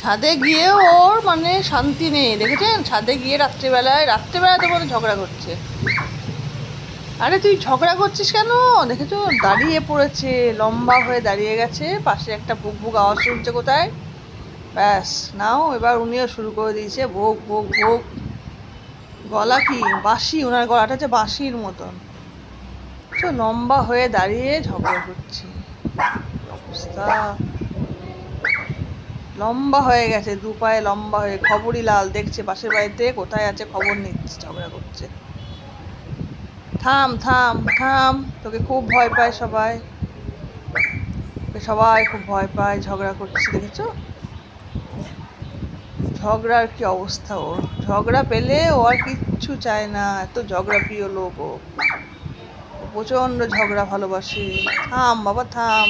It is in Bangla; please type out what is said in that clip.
ছাদে গিয়ে ওর মানে শান্তি নেই, দেখেছেন? ছাদে গিয়ে রাত্রিবেলায়, রাত্রিবেলাতে মতো ঝগড়া করছে। আরে তুই ঝগড়া করছিস কেন? দেখেছ? দাঁড়িয়ে পড়েছে, লম্বা হয়ে দাঁড়িয়ে গেছে, পাশে একটা বুক বুক আওয়াজ শুনছে কোথায়? ব্যাস, নাও, এবার উনিও শুরু করে দিয়েছে, ভোগ ভোগ ভোগ। গলা কি? বাঁশি, ওনার গলাটা হচ্ছে বাঁশির মতন। তো লম্বা হয়ে দাঁড়িয়ে ঝগড়া করছে। অবস্থা। লম্বা হয়ে গেছে, দু পায়ে লম্বা হয়ে, খবরই লাল, দেখছে পাশের বাড়িতে, কোথায় আছে, খবর নিচ্ছে ঝগড়া করছে। থাম থাম থাম, তোকে খুব ভয় পায় সবাই। সবাই খুব ভয় পায়, ঝগড়া করছে, দেখেছ? ঝগড়ার কি অবস্থা ওর? ঝগড়া পেলে ও আর কিচ্ছু চায় না, এত ঝগড়া প্রিয় লোক ও। ও প্রচণ্ড ঝগড়া ভালোবাসে। থাম, বাবা, থাম।